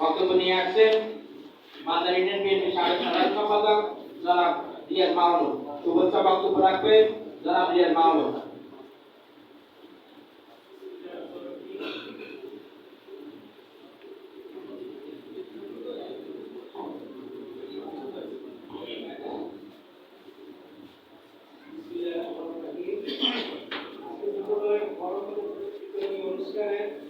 বক্তব্য নিয়ে আসছেন মাদার ইন্ডিয়ান বিএনপি সাধারণ সম্পাদক জনাব রিয়াদ মাহমুদ শুভেচ্ছা বক্তব্য রাখবেন জনাব রিয়াদ মাহমুদ পাঁচ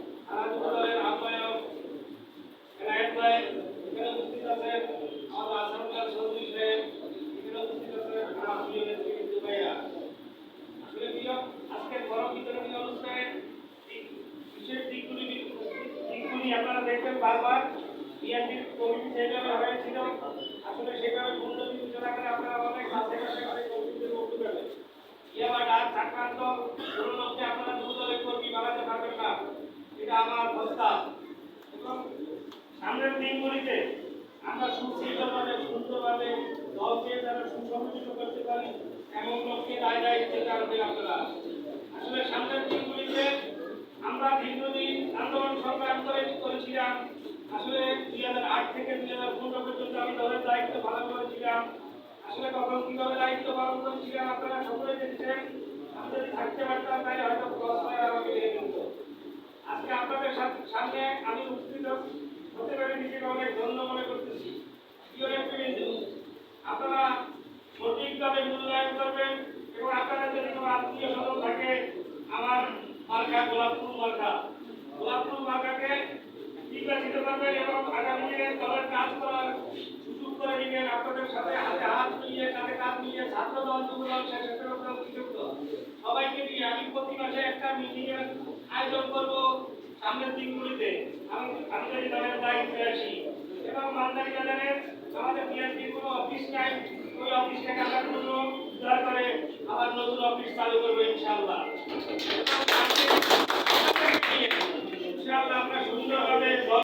আপনারা দেখবেন বারবার বিএনপির কমিটি যেভাবে হয়েছিল আসলে সেভাবে পূর্ণ বিবেচনা করে আপনারা অনেক কাছে কাছে করে কমিটিতে বলতে পারবেন ইয়াবা ডাক আক্রান্ত কোনো লোককে আপনারা দুদলের কর্মী বানাতে পারবেন না। এটা আমার প্রস্তাব এবং সামনের দিনগুলিতে আমরা সুশৃঙ্খলভাবে, সুন্দরভাবে দলকে যারা সুসংগঠিত করতে পারি, এমন লোককে দায় দায়িত্বে রাখবেন আপনারা আসলে সামনের দিনগুলিতে আমরা দীর্ঘদিন আন্দোলন সংগ্রাম করে করেছিলাম আসলে দুই হাজার আট থেকে দুই হাজার পনেরো পর্যন্ত আমি দলের দায়িত্ব পালন করেছিলাম। আসলে কখন কীভাবে দায়িত্ব পালন করেছিলাম আপনারা সকলে দেখছেন। আমি যদি থাকতে পারতাম, তাহলে হয়তো ক্রস ফায়ার আমাকে লেগে যেত আজকে আপনাদের সামনে আমি উপস্থিত হতে পেরে নিজেকে অনেক ধন্য মনে করতেছি। নেতৃবৃন্দ, আপনারা সঠিকভাবে মূল্যায়ন করবেন এবং আপনারা যদি কোনো আত্মীয় স্বজন থাকে, আমার মার্কা গোলাপপুর মার্কা। গোলাপপুর মার্কাকে নির্বাচিত এবং আগামী দলের কাজ করার সুযোগ করে দিবেন আপনাদের সাথে হাতে হাত মিলিয়ে কাঁধে কাঁধ মিলিয়ে ছাত্র দল যুব দল স্বেচ্ছাসেবক সবাইকে নিয়ে আমি প্রতি মাসে একটা মিটিং আয়োজন করব সামনের দিনগুলিতে আমি আমি যদি দলের দায়িত্বে আসি এবং মালদারি বাজারের আমাদের বিএনপির কোনো অফিস নাই ওই অফিসটাকে আমরা পুনরুদ্ধার করে আবার নতুন অফিস চালু করব ইনশাআল্লাহ।